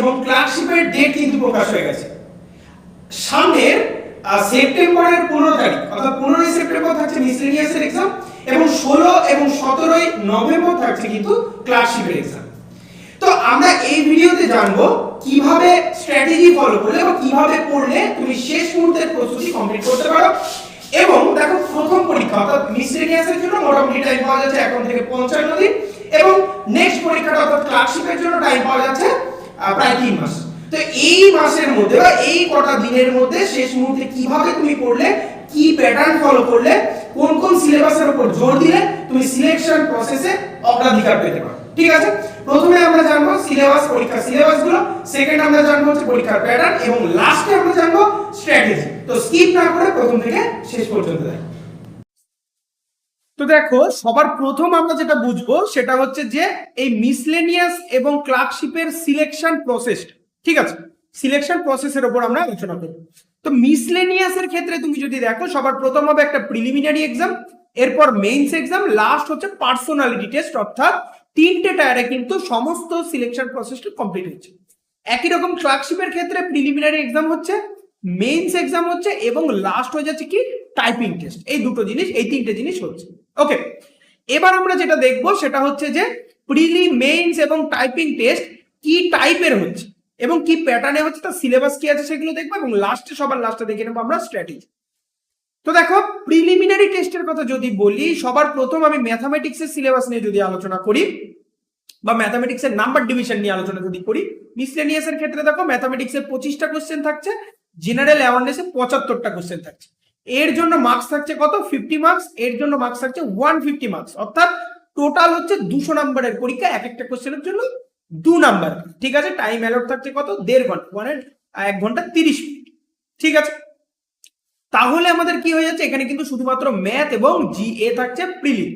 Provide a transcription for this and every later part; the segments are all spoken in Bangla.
এবং ক্লার্কশিপের ডেট কিন্তু প্রকাশ হয়ে গেছে। সামনের সেপ্টেম্বরের পনেরো তারিখ, অর্থাৎ পনেরোই সেপ্টেম্বর থাকছে মিসলেনিয়াসের এক্সাম এবং ষোলো এবং সতেরোই নভেম্বর থাকছে কিন্তু ক্লার্কশিপের এক্সাম তো আমরা এই ভিডিওতে জানব কীভাবে স্ট্র্যাটেজি ফলো করলে বা কীভাবে পড়লে তুমি শেষ মুহূর্তের প্রস্তুতি কমপ্লিট করতে পারো। এবং দেখো প্রথম পরীক্ষা, অর্থাৎ মিসলেনিয়াসের জন্য মোটামুটি টাইম পাওয়া যাচ্ছে এখন থেকে পঞ্চান্ন দিন। এবং নেক্সট পরীক্ষাটা, অর্থাৎ ক্লার্কশিপের জন্য টাইম পাওয়া যাচ্ছে প্রায় তিন মাস। তো এই মাসের মধ্যে বা এই কটা দিনের মধ্যে শেষ মুহূর্তে কীভাবে তুমি পড়লে, কি প্যাটার্ন ফলো করলে, কোন কোন সিলেবাসের উপর জোর দিলে, তুমি সিলেকশন প্রসেসে অগ্রাধিকার পেতে পারো। ঠিক আছে? প্রথমে আমরা জানব সিলেবাস পরীক্ষা সিলেবাসগুলো। সেকেন্ড আমরা জানব হচ্ছে পরীক্ষার প্যাটার্ন এবং লাস্টে আমরা জানব স্ট্র্যাটেজি তো স্কিপ না করে প্রথম থেকে শেষ পর্যন্ত দেখো তো দেখো, সবার প্রথম আমরা যেটা বুঝব সেটা হচ্ছে যে এই মিসলেনিয়াস এবং ক্লার্কশিপের সিলেকশন প্রসেস ঠিক আছে? সিলেকশন প্রসেসের উপর আমরা আলোচনা করব। তো মিসলেনিয়াসের ক্ষেত্রে তুমি যদি দেখো, সবার প্রথম হবে একটা প্রিলিমিনারি এক্সাম এরপর মেইনস এক্সাম লাস্ট হচ্ছে পার্সোনালিটি টেস্ট অর্থাৎ তিনটে টায়ারে কিন্তু সমস্ত সিলেকশন প্রসেসটা কমপ্লিট হচ্ছে। একই রকম ক্লার্কশিপের ক্ষেত্রে প্রিলিমিনারি এক্সাম হচ্ছে মেইনস এক্সাম হচ্ছে, এবং লাস্ট হয়ে যাচ্ছে কি? টাইপিং টেস্ট এই দুটো জিনিস, এই তিনটে জিনিস হচ্ছে। ওকে এবার আমরা যেটা দেখব সেটা হচ্ছে যে প্রিলি মেইনস এবং টাইপিং টেস্ট কি টাইপের হচ্ছে এবং কি প্যাটার্নে হচ্ছে, তার সিলেবাস কি আছে সেগুলো দেখব এবং লাস্টে সবার লাস্টে দেখে নেব আমরা স্ট্র্যাটেজি তো দেখো প্রিলিমিনারি টেস্টের কথা যদি বলি, সবার প্রথম আমি ম্যাথামেটিক্সের সিলেবাস নিয়ে যদি আলোচনা করি বা ম্যাথামেটিক্সের নাম্বার ডিভিশন নিয়ে আলোচনা যদি করি মিসলেনিয়াসের ক্ষেত্রে দেখো ম্যাথামেটিক্সের পঁচিশটা কোশ্চেন থাকছে জেনারেল অ্যাওয়ারনেসে পঁচাত্তরটা কোশ্চেন থাকছে। এর জন্য মার্কস থাকছে কত? ফিফটি মার্কস এর জন্য মার্কস থাকছে ওয়ান ফিফটি মার্কস অর্থাৎ টোটাল হচ্ছে দুশো নাম্বারের পরীক্ষা, এক একটা কোশ্চেনের জন্য দু নাম্বার ঠিক আছে? টাইম অ্যালট থাকছে কত? দেড় ঘণ্টা ওয়ান এক ঘণ্টা তিরিশ মিনিট। ঠিক আছে? তাহলে আমাদের কি হয়ে যাচ্ছে? এখানে কিন্তু শুধুমাত্র ম্যাথ এবং জি এ থাকছে প্রিলিম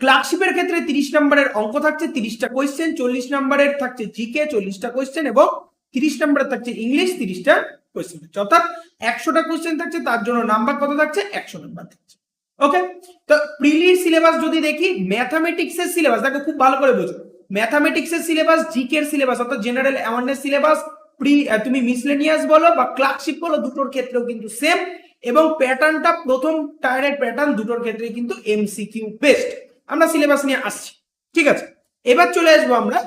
ক্লার্কশিপের ক্ষেত্রে তিরিশ নম্বরের অঙ্ক থাকছে, তিরিশটা কোয়েশ্চেন চল্লিশ নম্বরের থাকছে জিকে চল্লিশটা কোয়েশ্চেন এবং তিরিশ নম্বরের থাকছে ইংলিশ তিরিশটা কোয়েশ্চেন থাকছে। অর্থাৎ একশোটা কোয়েশ্চেন থাকছে, তার জন্য নাম্বার কত থাকছে? একশো নাম্বার থাকছে। ওকে তো প্রিলির সিলেবাস যদি দেখি ম্যাথামেটিক্স এর সিলেবাস দেখো খুব ভালো করে বোঝো। ম্যাথামেটিক্স এর সিলেবাস জিকে এর সিলেবাস অর্থাৎ জেনারেল অ্যাওয়ারনেস সিলেবাস প্রি তুমি মিসলেনিয়াস বলো বা ক্লার্কশিপ বলো, দুটোর ক্ষেত্রেও কিন্তু সেম এবং প্যাটার্নটা প্রথম টায়ারের প্যাটার্ন দুটোর ক্ষেত্রে কিন্তু এমসিকিউ বেস্ট আমরা সিলেবাস নিয়ে আসছি। ঠিক আছে? এবার চলে আসব আমরা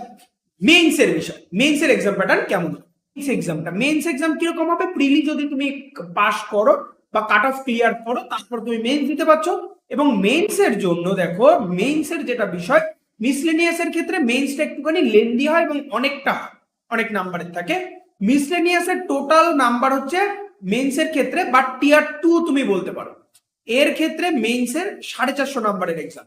মেইনস এর বিষয়। মেইনস এর এক্সাম প্যাটার্ন কেমন মেইনস এক্সামটা মেইনস এক্সাম কীরকম হবে? প্রিলি যদি তুমি পাস করো বা কাট অফ ক্লিয়ার করো, তারপর তুমি মেইনস দিতে পারছ। এবং মেইনস এর জন্য দেখো মেইনস এর যেটা বিষয় মিসলেনিয়াস এর ক্ষেত্রে মেইনসটা একটুখানি লেন্দি হয় এবং অনেকটা অনেক নাম্বারের থাকে। মিসলেনিয়াস এর টোটাল নাম্বার হচ্ছে মেইনস এর ক্ষেত্রে বা টিয়ার টু তুমি বলতে পারো। এর ক্ষেত্রে মেইনস এর সাড়ে চারশো নাম্বারের এক্সাম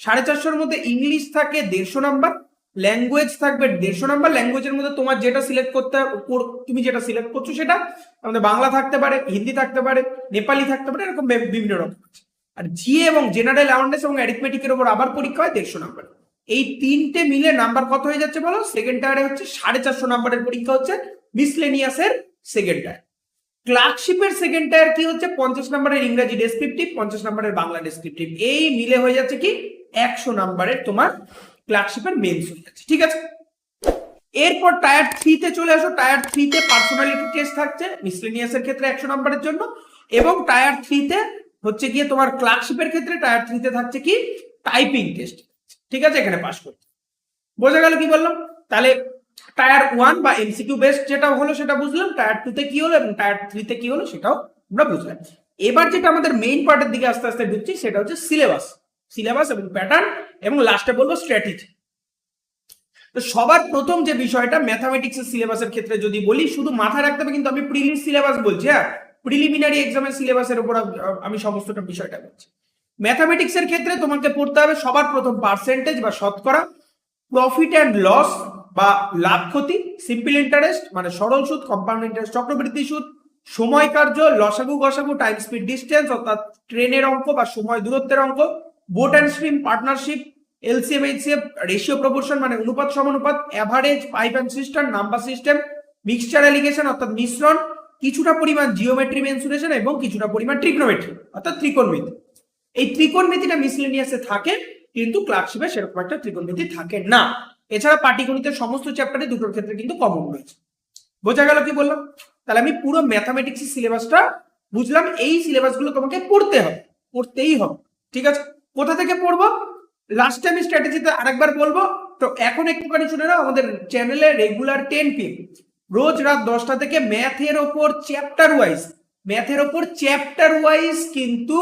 সাড়ে চারশোর মধ্যে ইংলিশ থাকে দেড়শো নাম্বার ল্যাঙ্গুয়েজ থাকবে দেড়শো নাম্বার ল্যাঙ্গুয়েজের মধ্যে তোমার যেটা সিলেক্ট করতে কর- তুমি যেটা সিলেক্ট করছ সেটা আমাদের বাংলা থাকতে পারে, হিন্দি থাকতে পারে, নেপালি থাকতে পারে, এরকম বিভিন্ন রকম আছে। আর জিএ এবং জেনারেল অ্যাওয়ারনেস এবং অ্যারিথমেটিকের উপর আবার পরীক্ষা হয় দেড়শো নাম্বার। এই তিনটে মিলে নাম্বার কত হয়ে যাচ্ছে বলো? সেকেন্ড টায়ারে হচ্ছে সাড়ে চারশো নাম্বারের পরীক্ষা হচ্ছে মিসলেনিয়াসের সেকেন্ড টায়ার ক্লার্কশিপের সেকেন্ড টায়ার কি হচ্ছে? পঞ্চাশ নাম্বারের ইংরেজি ডেসক্রিপটিভ পঞ্চাশ নাম্বারের বাংলা ডেসক্রিপটিভ এই মিলে হয়ে যাচ্ছে কি? একশো নাম্বারের তোমার ক্লার্কশিপের মেন্স হয়ে যাচ্ছে ঠিক আছে? এরপর টায়ার থ্রিতে চলে আসো টায়ার থ্রিতে পার্সোনালিটি টেস্ট থাকছে মিসলেনিয়াসের ক্ষেত্রে একশো নম্বরের জন্য এবং টায়ার থ্রিতে হচ্ছে গিয়ে তোমার ক্লার্কশিপের ক্ষেত্রে টায়ার থ্রিতে থাকছে কি? টাইপিং টেস্ট ঠিক আছে? এখানে পাস করতে বোঝা গেল কি বললাম? তাহলে টায়ার ওয়ান বা এমসিকিউ বেস্ট যেটা হলো সেটা বুঝলাম টায়ার টু তে কি হলো এবং টায়ার থ্রিতে কি হলো সেটাও আমরা বুঝলাম। এবার যেটা আমাদের মেইন পার্টের দিকে আস্তে আস্তে ঢুকছি সেটা হচ্ছে সিলেবাস সিলেবাস এবং প্যাটার্ন এবং লাস্টে বলব স্ট্র্যাটেজি তো সবার প্রথম যে বিষয়টা ম্যাথামেটিক্স এর সিলেবাসের ক্ষেত্রে যদি বলি, শুধু মাথায় রাখতে হবে কিন্তু আমি প্রিলিম সিলেবাস বলছি হ্যাঁ? প্রিলিমিনারি এক্সামের সিলেবাসের উপর আমি সমস্তটা বিষয়টা বলছি। ম্যাথামেটিক্স এর ক্ষেত্রে তোমাকে পড়তে হবে সবার প্রথম পার্সেন্টেজ বা শতকরা প্রফিট অ্যান্ড লস বা লাভ ক্ষতি সিম্পল ইন্টারেস্ট মানে সরল সুদ কম্পাউন্ড ইন্টারেস্ট চক্রবৃদ্ধি সুদ, সময় কার্য লসাগু গসাগু টাইম স্পিড ডিস্টেন্স অর্থাৎ ট্রেনের অঙ্ক বা সময় দূরত্বের অঙ্ক boat and stream partnership LCM HCF ratio proportion মানে অনুপাত সমানুপাত average pipe and cistern number system mixture alligation অর্থাৎ মিশ্রণ, কিছুটা পরিমাণ জিওমেট্রি মেনসুরেশন এবং কিছুটা পরিমাণ ট্রিগনোমেট্রি অর্থাৎ ত্রিকোণমিতি এই ত্রিকোণমিতিটা মিসলিনিয়াসে থাকে, কিন্তু ক্লার্কশিপে সেরকম একটা ত্রিকোণমিতি থাকে না। এছাড়া পাটিগণিতের সমস্ত চ্যাপ্টারে দুটোর ক্ষেত্রে কিন্তু কমন রয়েছে। বোঝা গেল কি বললাম? তাহলে আমি পুরো ম্যাথামেটিক্স সিলেবাসটা বুঝলাম, এই সিলেবাসগুলো তোমাকে পড়তে হবে, পড়তেই হবে, ঠিক আছে? কোথা থেকে পড়ব? লাস্ট টাইম স্ট্র্যাটেজিতে আরেকবার বলব। তো এখন একটুখানি শুনে নাও, আমাদের চ্যানেলে রেগুলার টেন পিএম রোজ রাত দশটা থেকে ম্যাথের ওপর চ্যাপ্টার ওয়াইজ ম্যাথের ওপর চ্যাপ্টার ওয়াইজ কিন্তু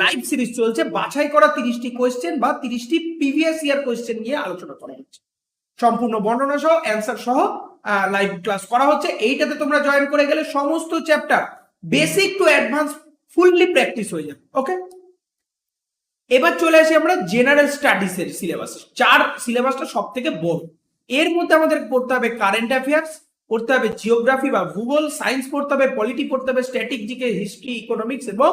লাইভ সিরিজ চলছে। বাছাই করা তিরিশটি কোয়েশ্চেন বা তিরিশটি প্রিভিয়াস ইয়ার কোয়েশ্চেন নিয়ে আলোচনা করা হচ্ছে। সম্পূর্ণ বর্ণনা সহ অ্যান্সার সহ লাইভ ক্লাস করা হচ্ছে। এইটাতে তোমরা জয়েন করে গেলে সমস্ত chapter basic to advance fully practice হয়ে যাবে। ওকে এবার চলে আসি আমরা জেনারেল স্টাডিজ এর সিলেবাস চার সিলেবাসটা সব থেকে বড়। এর মধ্যে আমাদের পড়তে হবে কারেন্ট অ্যাফেয়ার্স পড়তে হবে জিওগ্রাফি বা ভূগোল সায়েন্স পড়তে হবে পলিটি পড়তে হবে স্ট্যাটিক জিকে হিস্ট্রি ইকোনমিক্স এবং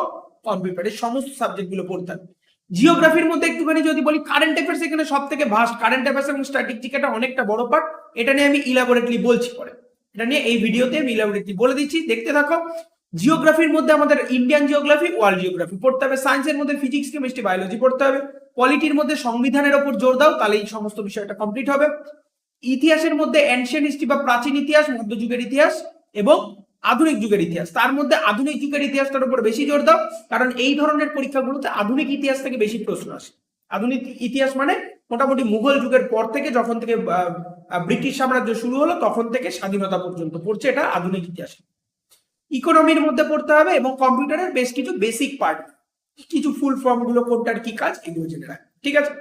কম্পিউটারের সমস্ত সাবজেক্টগুলো পড়তে হবে। জিওগ্রাফির মধ্যে একটুখানি যদি বলি কারেন্ট অ্যাফেয়ার্স এখানে সব থেকে ভাস্ট কারেন্ট অ্যাফেয়ার্স এবং স্ট্যাটিক জিকেটা অনেকটা বড় পার্ট এটা নিয়ে আমি ইলাবোরেটলি বলছি পরে। এটা নিয়ে এই ভিডিওতে আমি ইলাবোরেটলি বলে দিচ্ছি। দেখতে থাকো জিওগ্রাফির মধ্যে আমাদের ইন্ডিয়ান জিওগ্রাফি ওয়ার্ল্ড জিওগ্রাফি পড়তে হবে। সায়েন্সের মধ্যে ফিজিক্স কেমিস্ট্রি বায়োলজি পড়তে হবে। পলিটির মধ্যে সংবিধানের ওপর জোর দাও, তাহলে এই সমস্ত বিষয়টা কমপ্লিট হবে। ইতিহাসের মধ্যে এনশিয়েন্ট হিস্ট্রি বা প্রাচীন ইতিহাস, মধ্যযুগের ইতিহাস এবং আধুনিক যুগের ইতিহাস। তার মধ্যে আধুনিক যুগের ইতিহাসটার উপর বেশি জোর দাও, কারণ এই ধরনের পরীক্ষাগুলোতে আধুনিক ইতিহাস থেকে বেশি প্রশ্ন আসে। আধুনিক ইতিহাস মানে মোটামুটি মুঘল যুগের পর থেকে যখন থেকে ব্রিটিশ সাম্রাজ্য শুরু হলো, তখন থেকে স্বাধীনতা পর্যন্ত পড়ছে এটা আধুনিক ইতিহাস। ইকোনমির মধ্যে পড়তে হবে এবং কম্পিউটারের বেশ কিছু বেসিক পার্ট কিছু ফুল ফর্মগুলো কোনটার কি কাজ এগুলো জেনে রাখ। ঠিক আছে?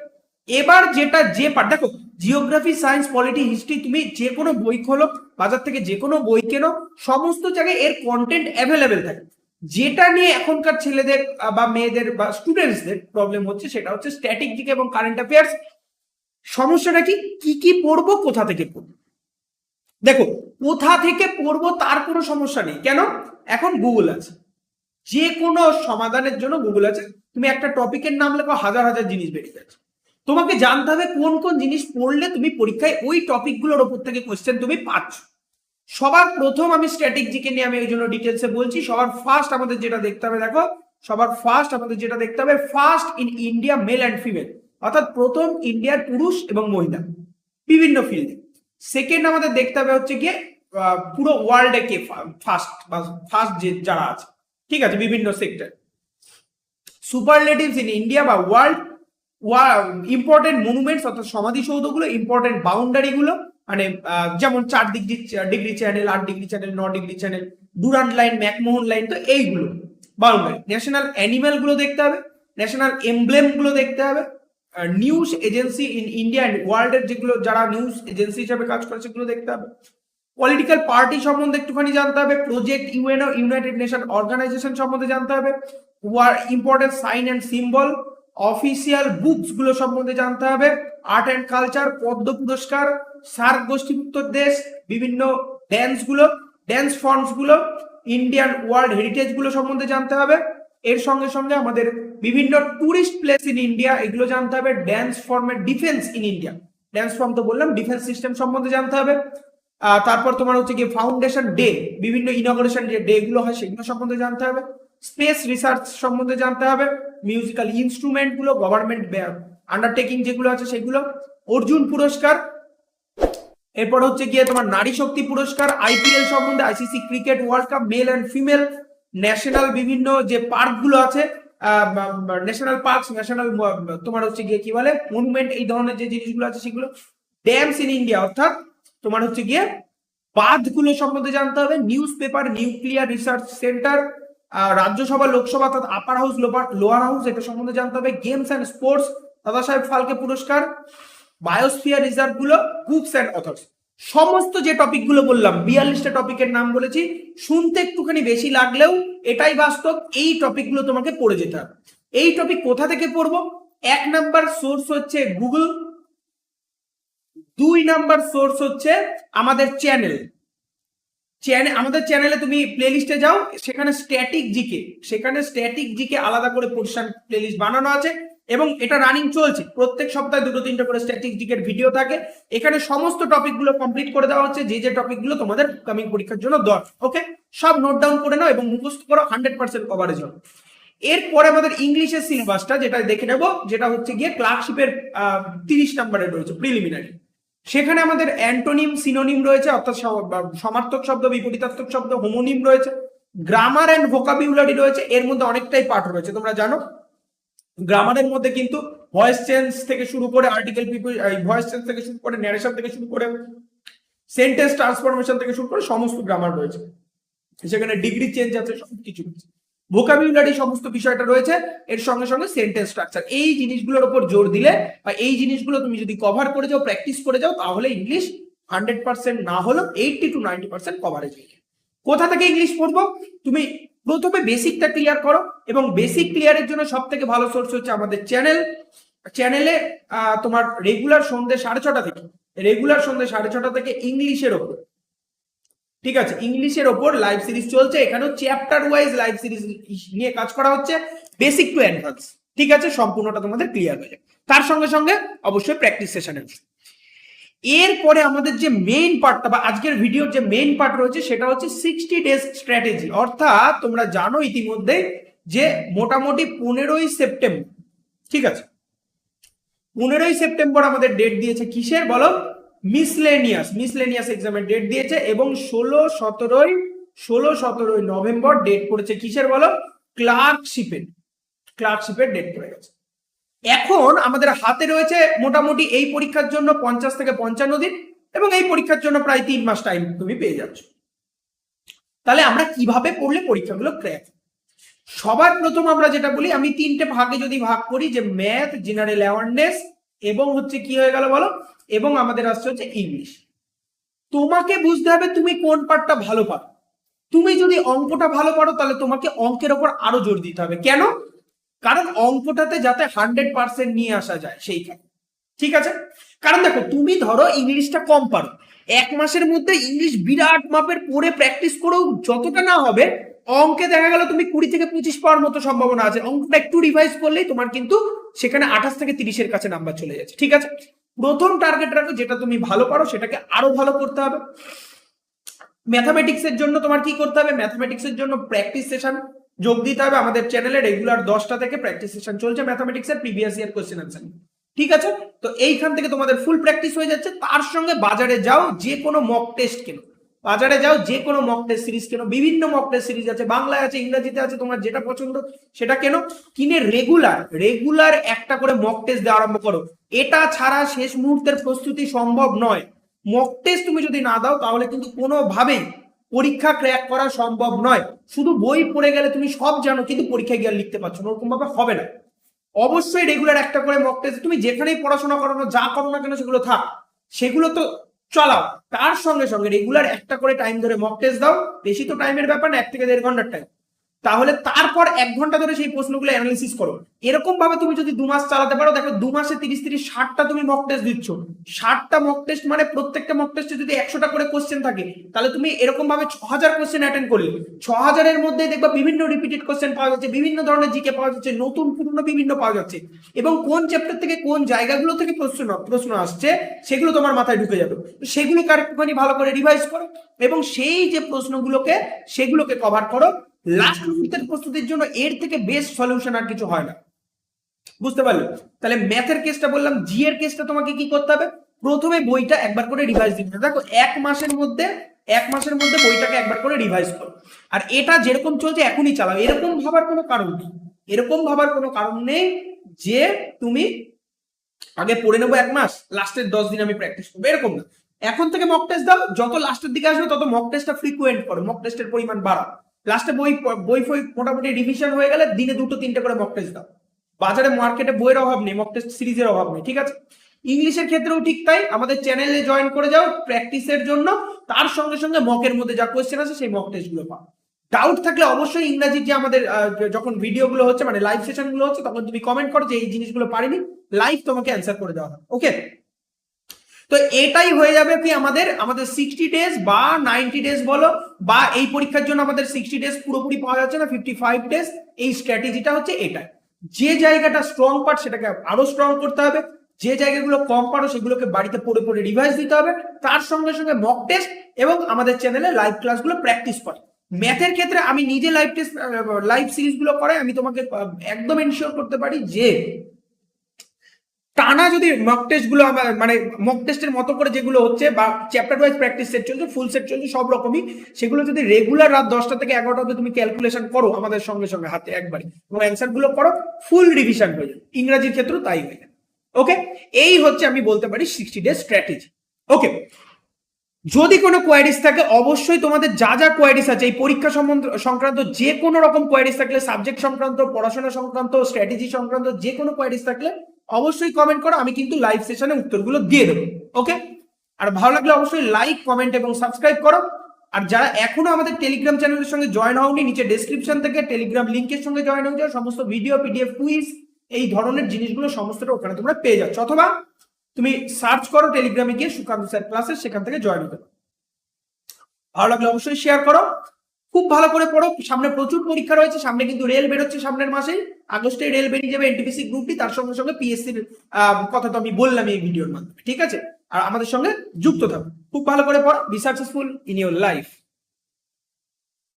এবার যেটা যে পার্ট দেখো জিওগ্রাফি সায়েন্স পলিটি হিস্ট্রি তুমি যে কোনো বই খোলো, বাজার থেকে যে কোনো বই কেনো, সমস্ত জায়গায় এর কন্টেন্ট অ্যাভেলেবেল থাকে। যেটা নিয়ে এখনকার ছেলেদের বা মেয়েদের, বা স্টুডেন্টসদের প্রবলেম হচ্ছে সেটা হচ্ছে স্ট্যাটিক দিকে এবং কারেন্ট অ্যাফেয়ার্স সমস্যাটা কি? কি কি পড়ব, কোথা থেকে পড়ব? দেখো, কোথা থেকে পড়ব তার কোনো সমস্যা নেই। কেন? এখন গুগল আছে। যে কোনো সমাধানের জন্য গুগল আছে। তুমি একটা টপিকের নাম লেখো হাজার হাজার জিনিস বেরিয়ে যাচ্ছে। তোমাকে জানতে হবে কোন কোন জিনিস পড়লে তুমি পরীক্ষায় ওই টপিকগুলোর ওপর থেকে কোশ্চেন তুমি পাচ্ছ। সবার প্রথম আমি স্ট্যাটিক জিকে নিয়ে আমি এই জন্য ডিটেলসে বলছি, সবার ফার্স্ট আমাদের যেটা দেখতে হবে, দেখো, সবার ফার্স্ট আমাদের যেটা দেখতে হবে first in India male and female অর্থাৎ প্রথম ইন্ডিয়ার পুরুষ এবং মহিলা, বিভিন্ন ফিল্ডে সেকেন্ড আমাদের দেখতে হবে হচ্ছে গিয়ে পুরো ওয়ার্ল্ডে কে ফার্স্ট বা ফার্স্ট যে যারা আছে। ঠিক আছে? বিভিন্ন সেক্টর সুপারলেটিভস ইন ইন্ডিয়া বা ওয়ার্ল্ড ইম্পর্টেন্ট মনুমেন্টস অর্থাৎ সমাধিসৌধগুলো ইম্পর্টেন্ট বাউন্ডারিগুলো মানে যেমন চার ডিগ্রি ডিগ্রি চ্যানেল আট ডিগ্রি চ্যানেল ন degree channel Durand line McMahon line তো এইগুলো। বাউন্ডারি ন্যাশনাল অ্যানিম্যালগুলো দেখতে হবে ন্যাশনাল এমব্লেমগুলো দেখতে হবে news agency in India and ওয়ার্ল্ডের যেগুলো, যারা নিউজ এজেন্সি হিসাবে কাজ করে, সেগুলো দেখতে হবে। পলিটিক্যাল পার্টি সম্বন্ধে একটুখানি জানতে হবে project UNO United Nation Organization সম্বন্ধে জানতে হবে war important sign and symbol official বুকসগুলো সম্বন্ধে জানতে হবে আর্ট অ্যান্ড কালচার পদ্ম পুরস্কার, সার্ক গোষ্ঠীভুক্ত দেশ, বিভিন্ন ড্যান্সগুলো ড্যান্স ফর্মসগুলো ইন্ডিয়ান ওয়ার্ল্ড হেরিটেজগুলো সম্বন্ধে জানতে হবে। এর সঙ্গে সঙ্গে আমাদের বিভিন্ন টুরিস্ট প্লেস ইন ইন্ডিয়া এগুলো জানতে হবে। ড্যান্স ফর্মের defence in India dance form তো বললাম ডিফেন্স সিস্টেম সম্বন্ধে জানতে হবে। তারপর তোমার হচ্ছে কি ফাউন্ডেশন ডে বিভিন্ন ইনগ্রেশন যে ডে গুলো হয়, সেগুলো সম্বন্ধে জানতে হবে। স্পেস রিসার্চ সম্বন্ধে জানতে হবে। মিউজিক্যাল ইনস্ট্রুমেন্টগুলো গভর্নমেন্ট আন্ডারটেকিং যেগুলো আছে সেগুলো। অর্জুন পুরস্কার। এরপর হচ্ছে গিয়ে তোমার নারী শক্তি পুরস্কার আইপিএল সম্বন্ধে ICC cricket World Cup male and female national বিভিন্ন যে পার্কগুলো আছে ন্যাশনাল পার্ক ন্যাশনাল তোমার হচ্ছে গিয়ে কি বলে মনুমেন্ট এই ধরনের যে জিনিসগুলো আছে সেগুলো ড্যামস ইন ইন্ডিয়া অর্থাৎ তোমার হচ্ছে গিয়ে বাঁধগুলো সম্বন্ধে জানতে হবে news paper nuclear research centre Rajya Sabha, Lok Sabha, অর্থাৎ আপার হাউস লোয়ার হাউস এটা সম্বন্ধে জানতে হবে গেমস অ্যান্ড স্পোর্টস দাদা সাহেব ফালকে পুরস্কার বায়োস্ফিয়ার রিজার্ভগুলো বুকস অ্যান্ড অথর্স সমস্ত যে টপিকগুলো বললাম, বিয়াল্লিশটা টপিকের নাম বলেছি, শুনতে একটুখানি বেশি লাগলেও এটাই বাস্তব, এই টপিকগুলো তোমাকে পড়ে যেতে হবে। এই টপিক কোথা থেকে পড়ব? এক নাম্বার সোর্স হচ্ছে গুগল দুই নাম্বার সোর্স হচ্ছে আমাদের চ্যানেল চ্যানেল আমাদের চ্যানেলে তুমি প্লেলিস্টে যাও, সেখানে স্ট্যাটিক জিকে সেখানে স্ট্যাটিক জিকে আলাদা করে পোর্শন প্লেলিস্ট বানানো আছে। এবং এটা রানিং চলছে। প্রত্যেক সপ্তাহে দুটো তিনটা করে স্ট্যাটিক জিকের ভিডিও থাকে। এখানে সমস্ত টপিকগুলো কমপ্লিট করে দেওয়া হচ্ছে। যে যে টপিকগুলো তোমাদের কামিং পরীক্ষার জন্য দরকার ওকে সব নোট ডাউন করে নাও এবং মুখস্থ করো হান্ড্রেড পার্সেন্ট কভারেজ হবে। এরপরে আমাদের ইংলিশের সিলেবাসটা যেটা দেখে নেব, যেটা হচ্ছে গিয়ে ক্লার্কশিপের তিরিশ নম্বরে রয়েছে প্রিলিমিনারি সেখানে আমাদের অ্যান্টোনিম সিনোনিম রয়েছে, অর্থাৎ সমার্থক শব্দ, বিপরীতার্থক শব্দ হোমোনিম রয়েছে। গ্রামার অ্যান্ড ভোকাবিউলারি রয়েছে। এর মধ্যে অনেকটাই পাঠ রয়েছে, তোমরা জানো। গ্রামারের মধ্যে কিন্তু ভয়েস চেঞ্জ থেকে শুরু করে আর্টিকেল ভয়েস চেঞ্জ থেকে শুরু করে ন্যারেশন থেকে শুরু করে সেন্টেন্স ট্রান্সফরমেশন থেকে শুরু করে সমস্ত গ্রামার রয়েছে। সেখানে ডিগ্রি চেঞ্জ আছে সব কিছু রয়েছে। ভোকাবুলারি সমস্ত বিষয়টা রয়েছে, এর সঙ্গে সঙ্গে সেন্টেন্স স্ট্রাকচার এই জিনিসগুলোর উপর জোর দিলে বা এই জিনিসগুলো তুমি যদি কভার করে যাও প্র্যাকটিস করে যাও, তাহলে ইংলিশ হান্ড্রেড পার্সেন্ট না হলেও eighty to ninety percent coverage কোথা থেকে ইংলিশ পড়ব? তুমি প্রথমে বেসিকটা ক্লিয়ার করো এবং বেসিক ক্লিয়ারের জন্য সব থেকে ভালো সোর্স হচ্ছে আমাদের চ্যানেল চ্যানেলে তোমার রেগুলার সন্ধ্যে সাড়ে ছটা থেকে রেগুলার সন্ধ্যে সাড়ে ছটা থেকে ইংলিশের ওপর। ঠিক আছে, ইংলিশের ওপর লাইভ সিরিজ চলছে, এখানেও চ্যাপ্টার ওয়াইজ লাইভ সিরিজ নিয়ে কাজ করা হচ্ছে বেসিক টু অ্যাডভান্স ঠিক আছে, সম্পূর্ণটা তোমাদের ক্লিয়ার হয়ে যাবে। তার সঙ্গে সঙ্গে অবশ্যই প্র্যাকটিস সেশনে এরপরে আমাদের যে মেইন পার্টটা বা আজকের ভিডিওর যে মেইন পার্ট রয়েছে, সেটা হচ্ছে সিক্সটি ডেজ স্ট্র্যাটেজি অর্থাৎ তোমরা জানো ইতিমধ্যে যে মোটামুটি পনেরোই সেপ্টেম্বর, ঠিক আছে? পনেরোই সেপ্টেম্বর আমাদের ডেট দিয়েছে কিসের বলো? মিসলেনিয়াস মিসলেনিয়াস এক্সামের ডেট দিয়েছে এবং ষোলো সতেরোই ষোলো সতেরোই নভেম্বর ডেট পড়েছে কিসের বলো? ক্লার্কশিপের ক্লার্কশিপের ডেট পড়ে গেছে। এখন আমাদের হাতে রয়েছে মোটামুটি এই পরীক্ষার জন্য পঞ্চাশ থেকে পঞ্চান্ন দিন এবং এই পরীক্ষার জন্য প্রায় তিন মাস টাইম তুমি পেয়ে যাচ্ছ। তাহলে আমরা কীভাবে পড়লে পরীক্ষাগুলো ক্র্যাক সবার প্রথম আমরা যেটা বলি, আমি তিনটে ভাগে যদি ভাগ করি, যে ম্যাথ জেনারেল অ্যাওয়ারনেস এবং হচ্ছে কি হয়ে গেল বলো? এবং আমাদের আসছে হচ্ছে ইংলিশ তোমাকে বুঝতে হবে তুমি কোন পার্টটা ভালো পারো। তুমি যদি অঙ্কটা ভালো পারো, তাহলে তোমাকে অঙ্কের ওপর আরও জোর দিতে হবে। কেন? কারণ অঙ্কটাতে যাতে হান্ড্রেড পার্সেন্ট নিয়ে আসা যায় সেইখানে। ঠিক আছে? কারণ দেখো, তুমি ধরো ইংলিশটা কম পারো। এক মাসের মধ্যে ইংলিশ বিরাট মাপের পড়ে প্র্যাকটিস করেও যতটা না হবে, অঙ্কে দেখা গেল তুমি কুড়ি থেকে পঁচিশ পাওয়ার মতো সম্ভাবনা আছে। অঙ্কটা একটু রিভাইজ করলেই তোমার কিন্তু সেখানে আঠাশ থেকে তিরিশের কাছে নাম্বার চলে যাচ্ছে। ঠিক আছে? প্রথম টার্গেট রাখো, যেটা তুমি ভালো পারো সেটাকে আরও ভালো করতে হবে। ম্যাথামেটিক্স এর জন্য তোমার কি করতে হবে? ম্যাথামেটিক্স এর জন্য প্র্যাকটিস সেশন যোগ দিতে হবে। আমাদের চ্যানেলে রেগুলার দশটা থেকে প্র্যাকটিস সেশন চলছে ম্যাথামেটিক্স এর প্রিভিয়াস ইয়ার কোশ্চেন আনসার ঠিক আছে? তো এইখান থেকে তোমাদের ফুল প্র্যাকটিস হয়ে যাচ্ছে। তার সঙ্গে বাজারে যাও, যে কোনো মক টেস্ট কেনো। বাজারে যাও, যে কোনো মক টেস্ট সিরিজ কেনো। বিভিন্ন মক টেস্ট সিরিজ আছে। বাংলায় আছে, ইংরেজিতে আছে, তোমার যেটা পছন্দ সেটা কেনো। কিনে রেগুলার রেগুলার একটা করে মক টেস্ট দেওয়া আরম্ভ করো। এটা ছাড়া শেষ মুহূর্তের প্রস্তুতি সম্ভব নয়। মক টেস্ট তুমি যদি না দাও, তাহলে কিন্তু কোনোভাবেই পরীক্ষা ক্র্যাক করা সম্ভব নয়। শুধু বই পড়ে গেলে তুমি সব জানো, কিন্তু পরীক্ষায় গিয়ে লিখতে পারছ না, ওরকম ভাবে হবে না। অবশ্যই রেগুলার একটা করে মক টেস্ট তুমি যেখানেই পড়াশোনা করো না, যা করো না কেন সেগুলো থাক। সেগুলো তো চলাও। তার সঙ্গে সঙ্গে রেগুলার একটা করে টাইম ধরে মক টেস্ট দাও। বেশি তো টাইমের ব্যাপার না, এক থেকে দেড় ঘণ্টার টাইম তাহলে তারপর এক ঘণ্টা ধরে সেই প্রশ্নগুলো অ্যানালিসিস করো। এরকম ভাবে তুমি যদি দু মাস চালাতে পারো, দেখো দু মাসে তিরিশ তিরিশ ষাটটা তুমি মক টেস্ট দিচ্ছ। ষাটটা মক টেস্ট মানে প্রত্যেকটা মক টেস্টে যদি একশোটা করে কোশ্চেন থাকে, তাহলে তুমি এরকম ভাবে ছ হাজার কোশ্চেন অ্যাটেন্ড করলে। ছ হাজারের মধ্যে দেখবা বিভিন্ন রিপিটেড কোশ্চেন পাওয়া যাচ্ছে, বিভিন্ন ধরনের জিকে পাওয়া যাচ্ছে, নতুন পুরনো বিভিন্ন পাওয়া যাচ্ছে। এবং কোন চ্যাপ্টার থেকে কোন জায়গাগুলো থেকে প্রশ্ন প্রশ্ন আসছে, সেগুলো তোমার মাথায় ঢুকে যাবে। তো সেগুলোকে আরেকটুখানি ভালো করে রিভাইজ করো। এবং সেই যে প্রশ্নগুলোকে, সেগুলোকে কভার করো। লাস্ট মুহূর্তের প্রস্তুতির জন্য এর থেকে বেস্ট সলিউশন আর কিছু হয় না। বুঝতে পারলে? তাহলে ম্যাথের কেসটা বললাম জি এর কেসটা তোমাকে কি করতে হবে? প্রথমে বইটা একবার করে রিভাইজ দিতে। দেখো, এক মাসের মধ্যে, এক মাসের মধ্যে বইটাকে একবার করে রিভাইজ করো। আর এটা যেরকম চলছে, এখনই চালাও। এরকম ভাবার কোনো কারণ নেই। এরকম ভাবার কোনো কারণ নেই যে তুমি আগে পড়ে নেব এক মাস লাস্টের দশ দিন আমি প্র্যাকটিস করব। এরকম না। এখন থেকে মক টেস্ট দাও, যত লাস্টের দিকে আসবে তত মক টেস্টটা ফ্রিকুয়েন্ট করো মক টেস্টের পরিমাণ বাড়াও। লাস্টে বই বই ফই মোটামুটি রিভিশন হয়ে গেলে দিনে দুটো তিনটে করে মক টেস্ট দাও। বাজারে মার্কেটে বইয়ের অভাব নেই মক টেস্ট সিরিজের অভাব নেই, ঠিক আছে? ইংলিশের ক্ষেত্রেও ঠিক তাই, আমাদের চ্যানেলে জয়েন করে যাও প্র্যাকটিসের জন্য, তার সঙ্গে সঙ্গে মকের মধ্যে যা কোয়েশ্চেন আছে সেই মক টেস্টগুলো পাও। ডাউট থাকলে অবশ্যই ইংরাজির যে আমাদের যখন ভিডিও গুলো হচ্ছে মানে লাইভ সেশনগুলো হচ্ছে, তখন তুমি কমেন্ট করো যে এই জিনিসগুলো পারিনি লাইভ তোমাকে অ্যান্সার করে দেওয়া হবে ওকে তো এটাই হয়ে যাবে কি আমাদের আমাদের সিক্সটি ডেজ বা নাইনটি ডেজ বলো, বা এই পরীক্ষার জন্য আমাদের সিক্সটি ডেজ পুরোপুরি পাওয়া যাচ্ছে না ফিফটি ফাইভ ডেজ এই স্ট্র্যাটেজিটা হচ্ছে এটাই। যে জায়গাটা স্ট্রং পার্ট সেটাকে আরও স্ট্রং করতে হবে। যে জায়গাগুলো কম পারো সেগুলোকে বাড়িতে পড়ে পড়ে রিভাইজ দিতে হবে। তার সঙ্গে সঙ্গে মক টেস্ট এবং আমাদের চ্যানেলে লাইভ ক্লাসগুলো প্র্যাকটিস করে। ম্যাথের ক্ষেত্রে আমি নিজে লাইভ টেস্ট লাইভ সিরিজগুলো করে আমি তোমাকে একদম এনশিওর করতে পারি যে টানা যদি মক টেস্টগুলো মানে মক টেস্টের মতো করে যেগুলো হচ্ছে বা চ্যাপ্টার ওয়াইজ প্র্যাকটিস সেট চলছে ফুল সেট চলছে, সব রকমই, সেগুলো যদি রেগুলার রাত দশটা থেকে এগারোটা অবধি তুমি ক্যালকুলেশন করো আমাদের সঙ্গে সঙ্গে হাতে একবারই এবং অ্যান্সারগুলো করো ফুল রিভিশন হয়ে যাবে। ইংরাজির ক্ষেত্রেও তাই হয়ে যাবে। ওকে এই হচ্ছে আমি বলতে পারি সিক্সটি ডে স্ট্র্যাটেজি ওকে যদি কোনো কোয়ারিজ থাকে, অবশ্যই তোমাদের যা যা কোয়ারিজ আছে, এই পরীক্ষা সংক্রান্ত যে কোনো রকম কোয়ারিজ থাকলে সাবজেক্ট সংক্রান্ত, পড়াশোনা সংক্রান্ত স্ট্র্যাটেজি সংক্রান্ত যে কোনো কোয়ারিজ থাকলে অবশ্যই কমেন্ট করো, আমি কিন্তু লাইভ সেশনে উত্তরগুলো দিয়ে দেবো ওকে আর ভালো লাগলে অবশ্যই লাইক কমেন্ট এবং সাবস্ক্রাইব করো। আর যারা এখনও আমাদের টেলিগ্রাম চ্যানেলের সঙ্গে জয়েন হওনি, নিচে ডেসক্রিপশন থেকে টেলিগ্রাম লিঙ্কের সঙ্গে জয়েন হয়ে যাও, সমস্ত ভিডিও পিডিএফ কুইজ এই ধরনের জিনিসগুলো সমস্তটা ওখানে তোমরা পেয়ে যাচ্ছ। অথবা তুমি সার্চ করো টেলিগ্রামে গিয়ে সুকান্ত স্যার ক্লাসে সেখান থেকে জয়েন হতে পারো। ভালো লাগলে অবশ্যই শেয়ার করো। খুব ভালো করে পড়ো। সামনে প্রচুর পরীক্ষা রয়েছে, সামনে কিন্তু রেল বেরোচ্ছে সামনের মাসে আগস্টে রেল বেরিয়ে যাবে এনটিপিসি গ্রুপটি তার সঙ্গে সঙ্গে পিএসসির কথা তো আমি বললাম এই ভিডিওর মাধ্যমে, ঠিক আছে? আর আমাদের সঙ্গে যুক্ত থাকো। খুব ভালো করে পড়ো। Be successful in your life